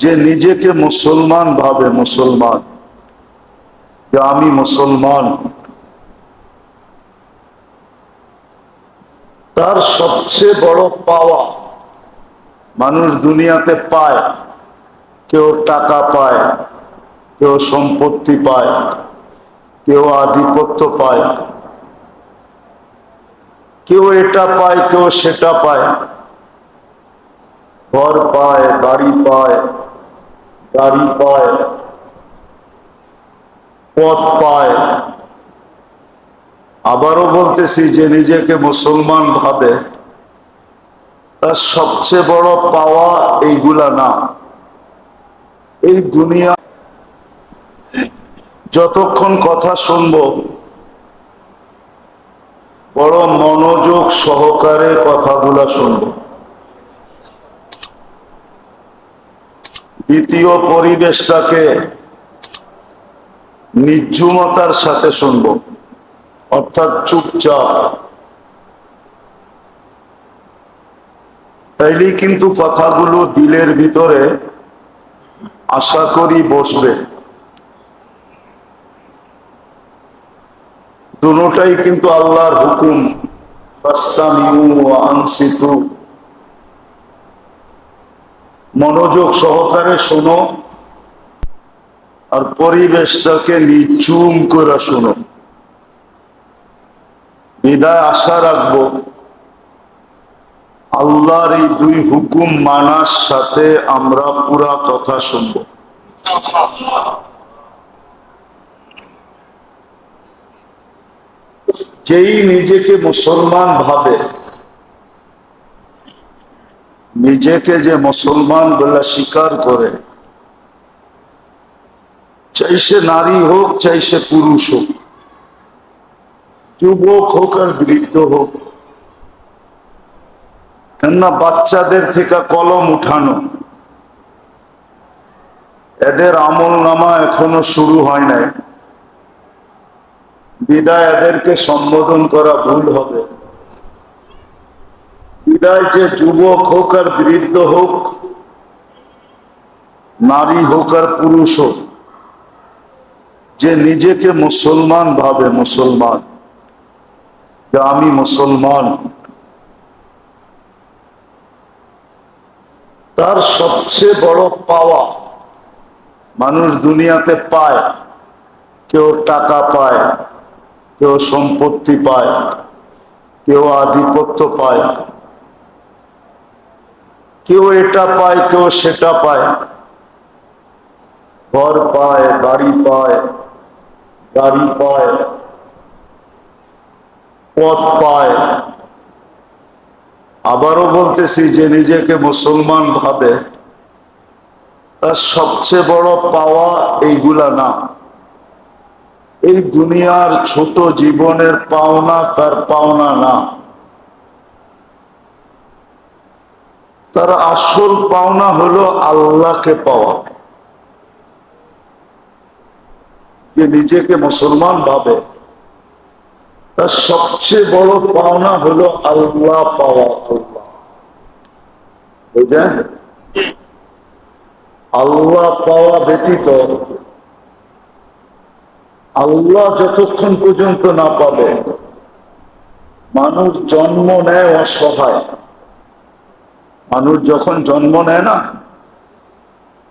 যে নিজেকে মুসলমান ভাবে মুসলমান। যে আমি মুসলমান। তার সবচেয়ে বড় পাওয়া মানুষ দুনিয়াতে পায়, কেউ টাকা পায়, কেউ সম্পত্তি পায়, কেউ আধিপত্য পায়। কেউ এটা পায়, কেউ সেটা পায়। ঘর পায়, বাড়ি পায়। গাড়ি পায়, পথ পায়। আবারও বলতেছি, যে নিজেকে মুসলমান ভাবে, তার সবচেয়ে বড় পাওয়া এইগুলা না। এই দুনিয়া, যতক্ষণ কথা শুনব, বড় মনোযোগ সহকারে কথাগুলা শুনব। দ্বিতীয় পরিবেশটাকে নির্জুমতার সাথে শুনব। অর্থাৎ চুপচাপ। তাইলেই কিন্তু কথাগুলো দিলের ভিতরে আশা করি বসবে। দুটাই কিন্তু আল্লাহর হুকুম। মনোযোগ সহকারে শোনো আর পরিবেশটাকে নিচুম করে শোনো। বিদায় আশা রাখব, আল্লাহর এই দুই হুকুম মানার সাথে আমরা পুরা কথা শুনব। যেই নিজেকে মুসলমান ভাবে নিজেকে যে মুসলমান বলে স্বীকার করে, চাই সে নারী হোক, চাই সে পুরুষ হোক, যুবক হোক আর বৃদ্ধ হোক, কেননা বাচ্চাদের থেকে কলম উঠানো, এদের আমল নামা এখনও শুরু হয় নাই। বিদায় এদেরকে সম্বোধন করা ভুল হবে। বিদায় যে যুবক হোক আর বৃদ্ধ হোক, নারী হোক আর পুরুষ হোক, যে নিজেকে মুসলমান ভাবে মুসলমান, যে আমি মুসলমান, তার সবচেয়ে বড় পাওয়া মানুষ দুনিয়াতে পায়, কেউ টাকা পায়, কেউ সম্পত্তি পায়, কেউ আধিপত্য পায়। কেউ এটা পায়, কেউ সেটা পায়। ঘর পায়, বাড়ি পায়, গাড়ি পায়, পথ পায়। আবারও বলতেছি, যে নিজেকে মুসলমান ভাবে, তার সবচেয়ে বড় পাওয়া এইগুলা না। এই দুনিয়ার ছোট জীবনের পাওনা তার পাওনা না। তার আসল পাওনা হলো আল্লাহকে পাওয়া। যে নিজেকে মুসলমান ভাবে, তার সবচেয়ে বড় পাওনা হলো আল্লাহ পাওয়া। বুঝলেন? আল্লাহ পাওয়া ব্যতীত আল্লাহ যতক্ষণ পর্যন্ত না পাবে, মানুষ জন্ম নেয় অসহায়। মানুষ যখন জন্ম নেয় না,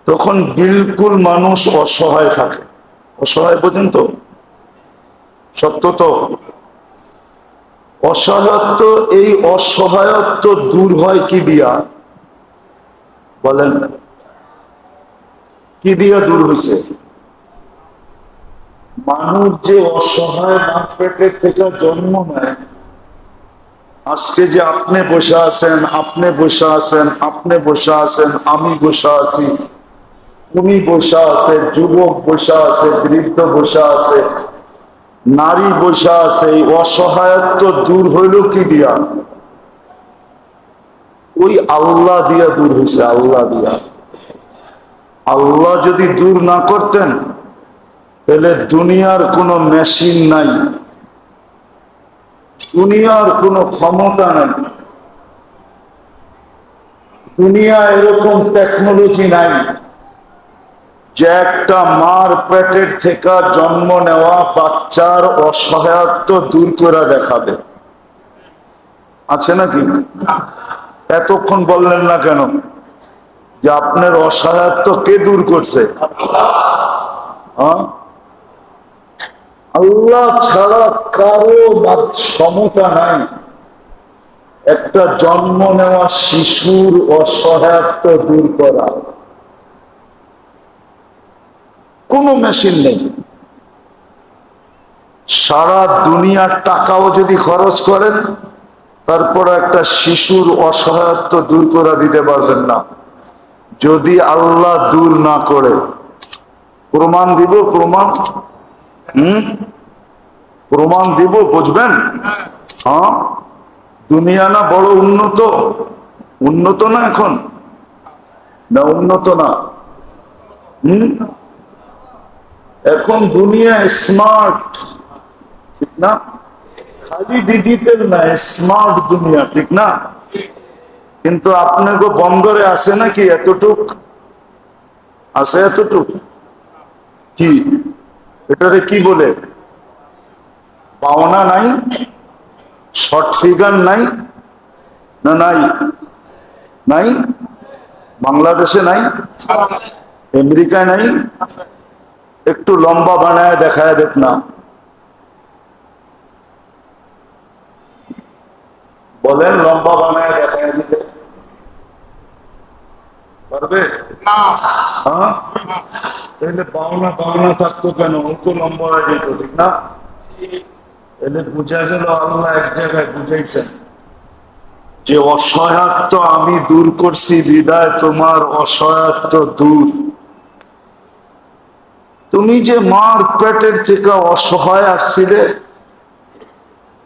তখন বিলকুল মানুষ অসহায় থাকে। অসহায় পর্যন্ত সত্য তো? অসহায়ত্ব, এই অসহায়ত্ব দূর হয় কি দিয়া? বলেন। কি দিয়া দূর হয়েছে মানুষ যে অসহায় মাঠ পেটের থেকে জন্ম নেয় আজকে যে আপনি বসে আছেন, আপনি বসে আছেন, আপনি বসে আছেন, আমি বসে আছি। উনি বসে আছে, যুবক বসে আছে, বৃদ্ধ বসে আছে, নারী বসে আছে, এই অসহায়ত্ব দূর হইল কি দিয়া? ওই আল্লাহ দিয়া দূর হয়েছে আল্লাহ দিয়া। আল্লাহ যদি দূর না করতেন, তাহলে দুনিয়ার কোনো মেশিন নাই। দুনিয়ার কোনো ক্ষমতা নাই। দুনিয়া এরকম টেকনোলজি নাই যে একটা মার পেটের থেকে জন্ম নেওয়া বাচ্চার অসহায়ত্ব দূর করে দেখাবে। আছে নাকি? এতক্ষণ বললেন না কেন? যে আপনার অসহায়ত্ব কে দূর করছে? হ্যাঁ? আল্লাহ ছাড়া কারও মাত- ক্ষমতা নাই। একটা জন্ম নেওয়া শিশুর অসহায়ত্ব দূর করা। কোনো মেশিন নেই। সারা দুনিয়ার টাকাও যদি খরচ করেন, তারপর একটা শিশুর অসহায়ত্ব দূর করে দিতে পারবেন না। যদি আল্লাহ দূর না করে, প্রমাণ দিব, প্রমাণ? প্রমাণ দিব, বুঝবেন? হ্যাঁ? দুনিয়া না বড় উন্নত? উন্নত না এখন? না, উন্নত না। হুম? এখন দুনিয়া স্মার্ট ঠিক না? খালি ডিজিটাল না স্মার্ট দুনিয়া, ঠিক না? কিন্তু আপনাকে বন্দরে আছে নাকি এতটুক? আছে এতটুক? কি? এটারে কি বলে? পাওনা নাই শর্ট ফিগার নাই না নাই নাই বাংলাদেশে নাই আমেরিকায় নাই একটু লম্বা বানায় দেখায় দেখ না। বলেন লম্বা বানায় দেখায় দিতে। পারবে? হ্যাঁ? তাহলে পাওনা পাওনা থাকতো কেন? লম্বা হয়ে যেত, ঠিক না? তাহলে বুঝা গেল আল্লাহ এক জায়গায় বুঝাইছেন যে অসহায়ত্ব আমি দূর করছি তোমার অসহায়ত্ব দূর। তুমি যে মার পেটের থেকে অসহায় আসছিলে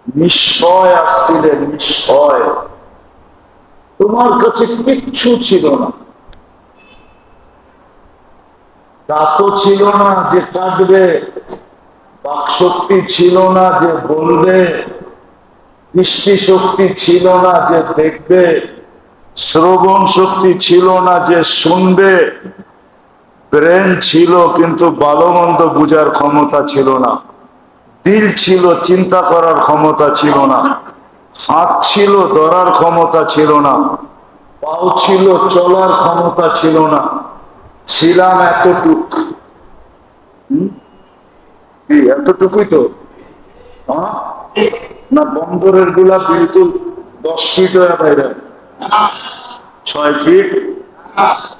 নিশ্চয় আসছিলে নিঃসয় তোমার কাছে কিচ্ছু ছিল না। তা তো ছিল না যে কাঁদবে, বাকশক্তি ছিল না যে বলবে দৃষ্টি শক্তি ছিল না যে দেখবে, শ্রবণ শক্তি ছিল না যে শুনবে। ব্রেন ছিল কিন্তু ভালো মন্দ বুঝার ক্ষমতা ছিল না। দিল ছিল, চিন্তা করার ক্ষমতা ছিল না। হাত ছিল, ধরার ক্ষমতা ছিল না। পাও ছিল, চলার ক্ষমতা ছিল না। ছিলাম এতটুক। এতটুকুই তো? না? বন্দরেরগুলা বিলকুল দশ ফিট হয়ে বাইরে। ছয় ফিট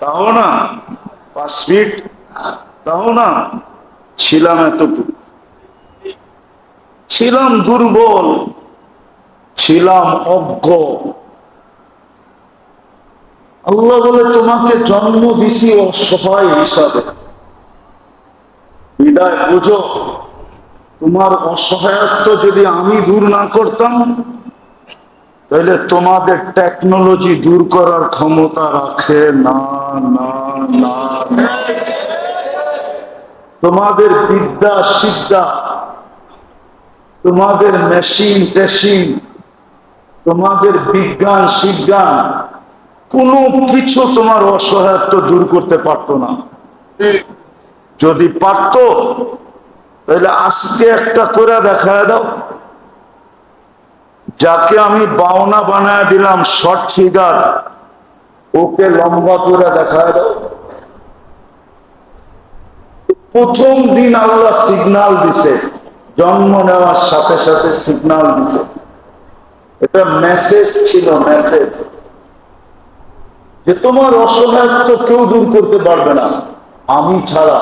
তাও না। পাঁচ ফিট তাও না। ছিলাম এতটুকু। ছিলাম দুর্বল। ছিলাম অজ্ঞ। আল্লাহ বলে, তোমাকে জন্ম দিছি অসহায় হিসাবে বিদায়, বুঝো তোমার অসহায়ত্ব যদি আমি দূর না করতাম, তাহলে তোমাদের টেকনোলজি দূর করার ক্ষমতা রাখে না না না। তোমাদের বিদ্যা, সিদ্ধা, তোমাদের মেশিন টেশিন তোমাদের বিজ্ঞান, সিজ্ঞান কোনো কিছু তোমার অসহায়ত্ব দূর করতে পারতো না। যদি পারতো, তাহলে আজকে একটা করে দেখায় দাও। যাকে আমি বাওনা বানায় দিলাম, শর্ট ফিগার, ওকে লম্বা করে দেখায় দাও। প্রথম দিন আল্লাহ সিগনাল দিছে, জন্ম নেওয়ার সাথে সাথে সিগনাল দিছে। এটা মেসেজ ছিল মেসেজ যে তোমার অসহায়ত্ব কেউ দূর করতে পারবে না। আমি ছাড়া।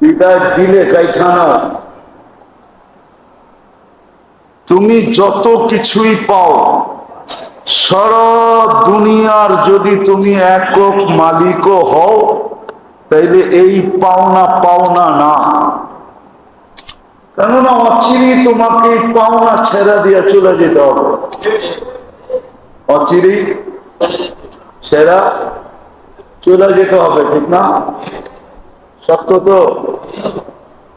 বিদায় দিলে গাইখানাও তুমি যত কিছুই পাও, সারা দুনিয়ার যদি তুমি একক মালিকও হও, তাইলে এই পাওনা পাওনা না। কেননা অচিরি তোমাকে পাওনা ছেড়া দিয়ে চলে যেতে হবে। অচিরি ছেড়া চলে যেতে হবে, ঠিক না? সত্য তো?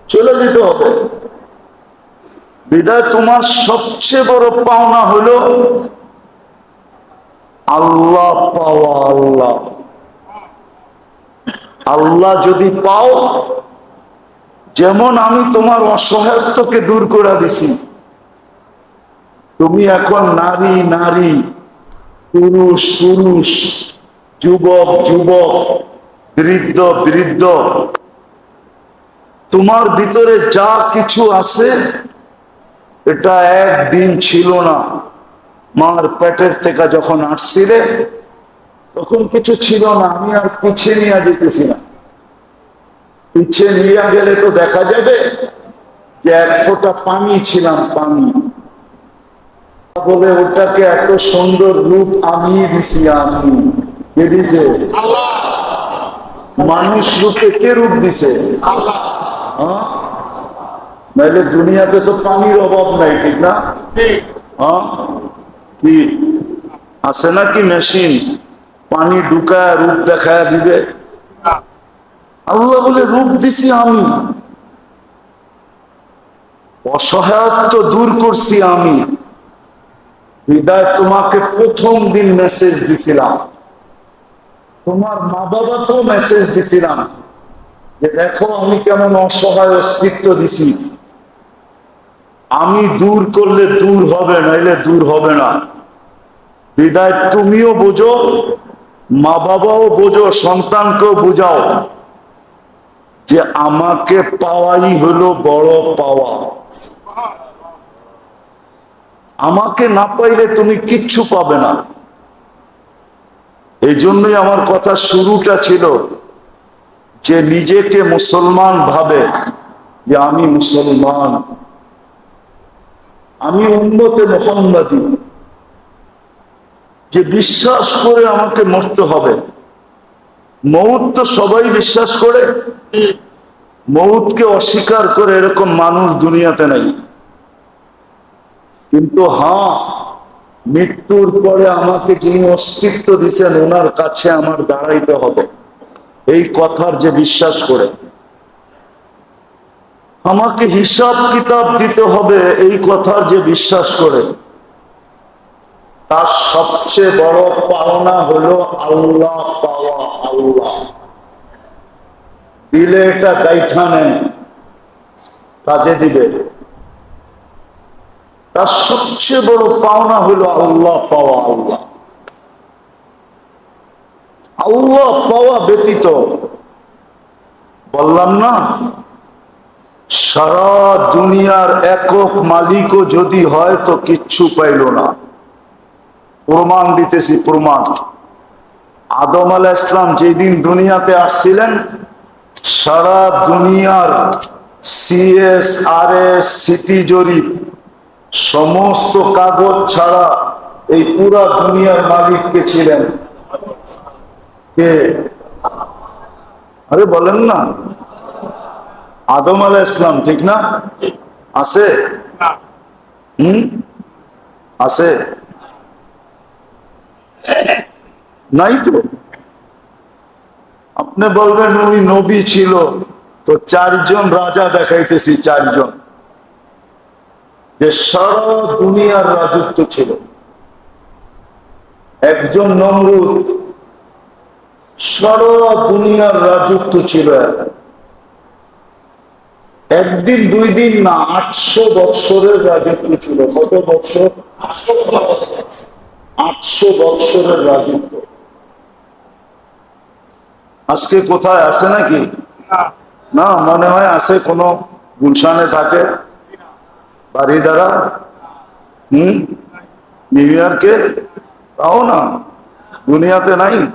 চলে যেতে হবে। বিদায় তোমার সবচেয়ে বড় পাওনা হলো আল্লাহ পাওয়া আল্লাহ। আল্লাহ যদি পাও, যেমন আমি তোমার অসহায়ত্বকে দূর করে দিছি, তুমি এখন নারী নারী। পুরুষ পুরুষ, যুবক যুবক, বৃদ্ধ বৃদ্ধ, তোমার ভিতরে যা কিছু আছে, এটা একদিন ছিল না। মার পেটের থেকে যখন আসছিলে, তখন কিছু ছিল না, আমি আর পিছিয়ে নিয়ে যেতেছি না। পিছিয়ে নিয়ে গেলে তো দেখা যাবে যে এক ফোঁটা পানি ছিলাম পানি। বলে ওটাকে এত সুন্দর রূপ আমি দিছি আমি কে দিছে? মানুষ রূপে কে রূপ দিছে? হ্যাঁ? নাইলে দুনিয়াতে তো পানির অভাব নাই ঠিক না? হ্যাঁ? কি? আছে নাকি মেশিন? পানি ঢুকায় রূপ দেখায় দিবে? আল্লাহ বলে রূপ দিছি আমি। অসহায়ত্ব দূর করছি আমি। হৃদয় তোমাকে প্রথম দিন মেসেজ দিছিলাম। তোমার মা বাবাকেও মেসেজ দিছিলাম যে দেখো আমি কেমন অসহায় অস্তিত্ব দিছি। আমি দূর করলে দূর হবে, নাইলে দূর হবে না। হৃদয় তুমিও বোঝো মা বাবাও বোঝো, সন্তানকেও বোঝাও যে আমাকে পাওয়াই হলো বড় পাওয়া। আমাকে না পাইলে তুমি কিচ্ছু পাবে না। এই জন্যই আমার কথা শুরুটা ছিল যে নিজেকে মুসলমান ভাবে যে আমি মুসলমান। আমি উন্নতে মোহাম্মদী। যে বিশ্বাস করে আমাকে মরতে হবে। মৌত তো সবাই বিশ্বাস করে। মৌতকে অস্বীকার করে এরকম মানুষ দুনিয়াতে নাই। কিন্তু হ্যাঁ মৃত্যুর পরে আমাকে যিনি অস্তিত্ব দিছেন ওনার কাছে আমার দাঁড়াইতে হবে। এই কথার যে বিশ্বাস করে। আমাকে হিসাব কিতাব দিতে হবে, এই কথার যে বিশ্বাস করে। তার সবচেয়ে বড় পাওনা হলো আল্লাহ পাওয়া আল্লাহ। দিলে এটা গাইথা নেন, কাজে দিবে। তার সবচেয়ে বড় পাওনা হলো আল্লাহ পাওয়া আল্লাহ। আল্লাহ পাওয়া ব্যতীত বললাম না, সারা দুনিয়ার একক মালিকও যদি হয় তো কিচ্ছু পাইল না। প্রমাণ দিতেছি, প্রমাণ। আদম আলা ইসলাম যেদিন দুনিয়াতে আসছিলেন, সারা দুনিয়ার সিএস আর এস সিটি জরিপ সমস্ত কাগজ ছাড়া এই পুরা দুনিয়ার মালিক কে ছিলেন? কে? আরে বলেন না। আদম আলা ইসলাম ঠিক না? আছে? হুম? আছে? নাই তো। আপনি বলবেন উনি নবী ছিল তো চারজন রাজা দেখাইতেছি চারজন। যে সারা দুনিয়ার রাজত্ব ছিল। একজন নমরুদ সারা দুনিয়ার রাজত্ব ছিল। একদিন দুই দিন না আটশো বৎসরের রাজত্ব ছিল। কত বৎসর? আটশো বৎসরের রাজত্ব। আজকে কোথায়? আছে নাকি? না। মনে হয় আছে কোনো গুলশানে থাকে। বাড়ি দ্বারা হম? নিউ ইয়র্কে তাও না। দুনিয়াতে নাই।